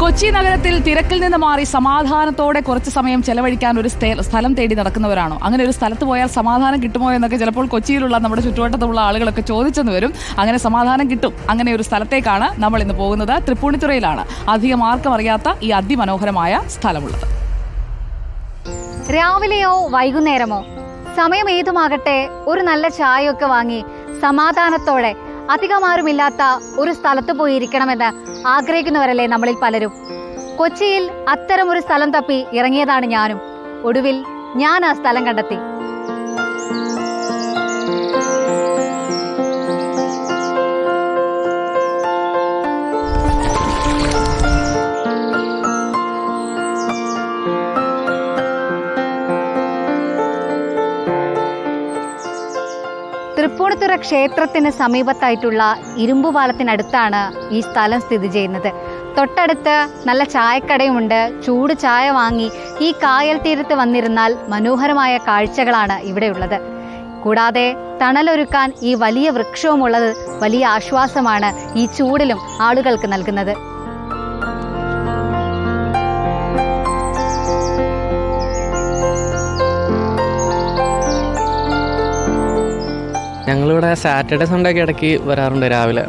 കൊച്ചി നഗരത്തിൽ തിരക്കിൽ നിന്ന് മാറി സമാധാനത്തോടെ കുറച്ച് സമയം ചെലവഴിക്കാൻ ഒരു സ്ഥലം തേടി നടക്കുന്നവരാണോ? അങ്ങനെ ഒരു സ്ഥലത്ത് പോയാൽ സമാധാനം കിട്ടുമോ എന്നൊക്കെ ചിലപ്പോൾ കൊച്ചിയിലുള്ള നമ്മുടെ ചുറ്റുവട്ടത്തുള്ള ആളുകളൊക്കെ ചോദിച്ചെന്ന് വരും. അങ്ങനെ സമാധാനം കിട്ടും. അങ്ങനെ ഒരു സ്ഥലത്തേക്കാണ് നമ്മൾ ഇന്ന് പോകുന്നത്. തൃപ്പൂണിത്തുറയിലാണ് അധികം ആർക്കും അറിയാത്ത ഈ അതിമനോഹരമായ സ്ഥലമുള്ളത്. രാവിലെയോ വൈകുന്നേരമോ? സമയം ഏതുമാകട്ടെ ഒരു നല്ല ചായയൊക്കെ വാങ്ങി സമാധാനത്തോടെ അധികമാരുമില്ലാത്ത ഒരു സ്ഥലത്ത് പോയി ഇരിക്കണമെന്ന് ആഗ്രഹിക്കുന്നവരല്ലേ നമ്മളിൽ പലരും. കൊച്ചിയിൽ അത്തരം ഒരു സ്ഥലം തപ്പി ഇറങ്ങിയതാണ് ഞാനും. ഒടുവിൽ ഞാൻ ആ സ്ഥലം കണ്ടെത്തി. തൃപ്പൂണിത്തുറ ക്ഷേത്രത്തിന് സമീപത്തായിട്ടുള്ള ഇരുമ്പുപാലത്തിനടുത്താണ് ഈ സ്ഥലം സ്ഥിതി ചെയ്യുന്നത്. തൊട്ടടുത്ത് നല്ല ചായക്കടയുമുണ്ട്. ചൂട് ചായ വാങ്ങി ഈ കായൽ തീരത്ത് വന്നിരുന്നാൽ മനോഹരമായ കാഴ്ചകളാണ് ഇവിടെയുള്ളത്. കൂടാതെ തണലൊരുക്കാൻ ഈ വലിയ വൃക്ഷവുമുള്ളത് വലിയ ആശ്വാസമാണ് ഈ ചൂടിലും ആളുകൾക്ക് നൽകുന്നത്. ഞങ്ങളിവിടെ സാറ്റർഡേ സൺഡേ ഒക്കെ ഇടയ്ക്ക് വരാറുണ്ട് രാവിലെ.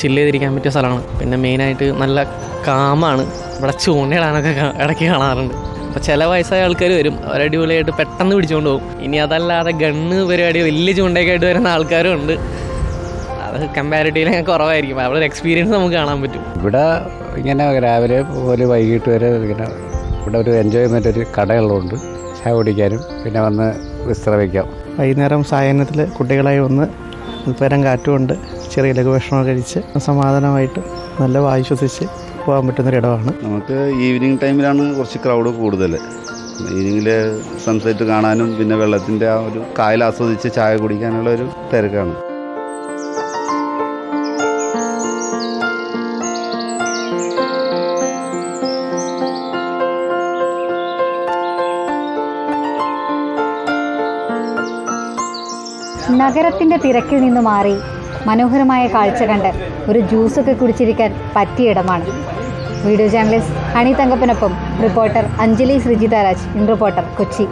ചില്ല് ചെയ്തിരിക്കാൻ പറ്റിയ സ്ഥലമാണ്. പിന്നെ മെയിനായിട്ട് നല്ല കാമാണ്. ഇവിടെ ചൂണ്ടയിടാനൊക്കെ ഇടയ്ക്ക് കാണാറുണ്ട്. അപ്പോൾ ചില വയസ്സായ ആൾക്കാർ വരും. അവരടിപൊളിയായിട്ട് പെട്ടെന്ന് പിടിച്ചുകൊണ്ട് പോകും. ഇനി അതല്ലാതെ ഗണ്ണ് പരിപാടി വലിയ ചൂണ്ടയൊക്കെ ആയിട്ട് വരുന്ന ആൾക്കാരും ഉണ്ട്. അത് കമ്പാരിറ്റീവ്ലി കുറവായിരിക്കും. അവിടെ ഒരു എക്സ്പീരിയൻസ് നമുക്ക് കാണാൻ പറ്റും. ഇവിടെ ഇങ്ങനെ രാവിലെ ഒരു വൈകിട്ട് വരെ ഇങ്ങനെ ഇവിടെ ഒരു എൻജോയ്മെന്റ് ഒരു കടയുള്ളതുകൊണ്ട് ചായ കുടിക്കാനും പിന്നെ വന്ന് വിശ്രമിക്കാം. വൈകുന്നേരം സായാഹ്നത്തിൽ കുട്ടികളായി വന്ന് അല്പരം കാറ്റുകൊണ്ട് ചെറിയ ലഘുഭക്ഷണം കഴിച്ച് സമാധാനമായിട്ട് നല്ല വായു ശ്വസിച്ച് പോകാൻ പറ്റുന്നൊരിടമാണ് നമുക്ക് ഈവനിങ് ടൈമിലാണ് കുറച്ച് ക്രൗഡ് കൂടുതൽ. ഈവനിങ്ങിൽ സൺസെറ്റ് കാണാനും പിന്നെ വെള്ളത്തിന്റെ ആ ഒരു കായൽ ആസ്വദിച്ച് ചായ കുടിക്കാനുള്ള ഒരു തിരക്കാണ്. നഗരത്തിന്റെ തിരക്കിൽ നിന്ന് മാറി മനോഹരമായ കാഴ്ച കണ്ട് ഒരു ജ്യൂസൊക്കെ കുടിച്ചിരിക്കാൻ പറ്റിയ ഇടമാണ്. Video journalist Honey തങ്കപ്പനൊപ്പം reporter Anjali Sreejitharaj in reporter Kochi.